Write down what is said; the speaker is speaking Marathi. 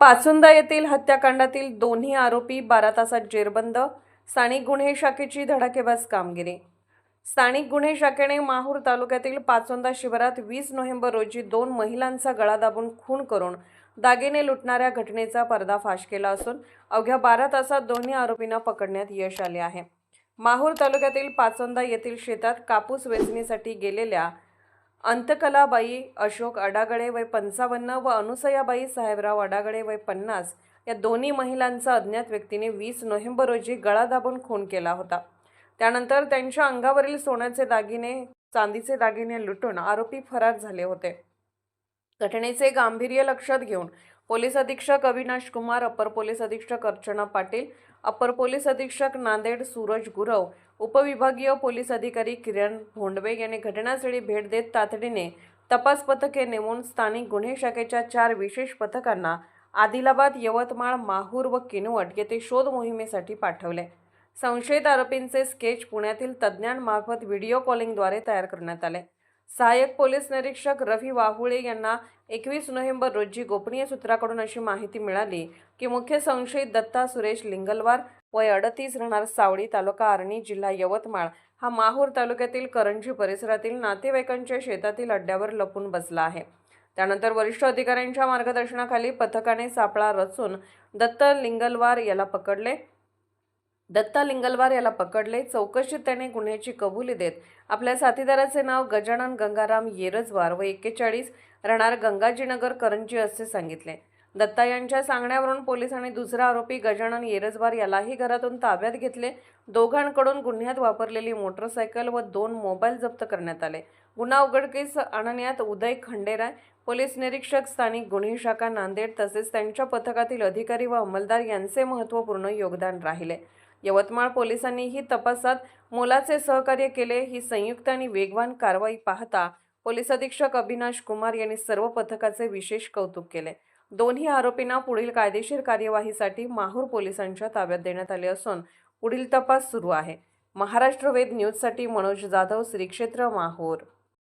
पाचुंदा येथील हत्याकांडातील दोन्ही आरोपी बारा तासात जेरबंद स्थानिक गुन्हे शाखेची धडाकेबाज कामगिरी. स्थानिक गुन्हे शाखेने माहूर तालुक्यातील पाचोंदा शिबिरात वीस नोव्हेंबर रोजी दोन महिलांचा गळा दाबून खून करून दागिने लुटणाऱ्या घटनेचा पर्दाफाश केला असून अवघ्या बारा तासात दोन्ही आरोपींना पकडण्यात यश आले आहे. माहूर तालुक्यातील पाचोंदा येथील शेतात कापूस वेचणीसाठी गेलेल्या अंतकलाबाई अशोक अडागळे वय पंचावन्न व अनुसयाबाई साहेबराव अडागळे वय पन्नास या दोन्ही महिलांचा अज्ञात व्यक्तीने वीस नोव्हेंबर रोजी गळा दाबून खून केला होता. त्यानंतर त्यांच्या अंगावरील सोन्याचे दागिने चांदीचे दागिने लुटून आरोपी फरार झाले होते. घटनेचे गांभीर्य लक्षात घेऊन पोलीस अधीक्षक अविनाश कुमार अपर पोलीस अधीक्षक अर्चना पाटील अपर पोलीस अधीक्षक नांदेड सूरज गुरव उपविभागीय पोलीस अधिकारी किरण भोंडवे यांनी घटनास्थळी भेट देत तातडीने तपास पथके नेमून स्थानिक गुन्हे शाखेच्या चार विशेष पथकांना आदिलाबाद यवतमाळ माहूर व किनवट येथे शोध मोहिमेसाठी पाठवले. संशयित आरोपींचे स्केच पुण्यातील तज्ज्ञांमार्फत व्हिडिओ कॉलिंगद्वारे तयार करण्यात आले. सहाय्यक पोलीस निरीक्षक रवी वाहुळे यांना एकवीस नोव्हेंबर रोजी गोपनीय सूत्राकडून अशी माहिती मिळाली की मुख्य संशयित दत्ता सुरेश लिंगलवार वय अडतीस राहणार सावळी तालुका आर्णी जिल्हा यवतमाळ. हा माहूर तालुक्यातील करंजी परिसरातील नातेवाईकांच्या शेतातील अड्ड्यावर लपून बसला आहे. त्यानंतर वरिष्ठ अधिकाऱ्यांच्या मार्गदर्शनाखाली पथकाने सापळा रचून दत्त लिंगलवार याला पकडले. दत्ता लिंगलवार याला पकडले. चौकशीत त्याने गुन्ह्याची कबुली देत आपल्या साथीदाराचे नाव गजानन गंगाराम येरजवार व एक्केचाळीस राहणार गंगाजीनगर करंजी असे सांगितले. दत्ता यांच्या सांगण्यावरून पोलिसांनी दुसरा आरोपी गजानन येरजवार यालाही घरातून ताब्यात घेतले. दोघांकडून गुन्ह्यात वापरलेली मोटरसायकल व दोन मोबाईल जप्त करण्यात आले. गुन्हा उघडकीस आणण्यात उदय खंडेराय पोलीस निरीक्षक स्थानिक गुन्हे शाखा नांदेड तसेच त्यांच्या पथकातील अधिकारी व अंमलदार यांचे महत्त्वपूर्ण योगदान राहिले. यवतमाळ पोलिसांनीही तपासात मोलाचे सहकार्य केले. ही संयुक्त आणि वेगवान कारवाई पाहता पोलीस अधीक्षक अविनाश कुमार यांनी सर्व पथकाचे विशेष कौतुक केले. दोन्ही आरोपींना पुढील कायदेशीर कार्यवाहीसाठी माहूर पोलिसांच्या ताब्यात देण्यात आले असून पुढील तपास सुरू आहे. महाराष्ट्र वेद न्यूजसाठी मनोज जाधव श्री क्षेत्र माहूर.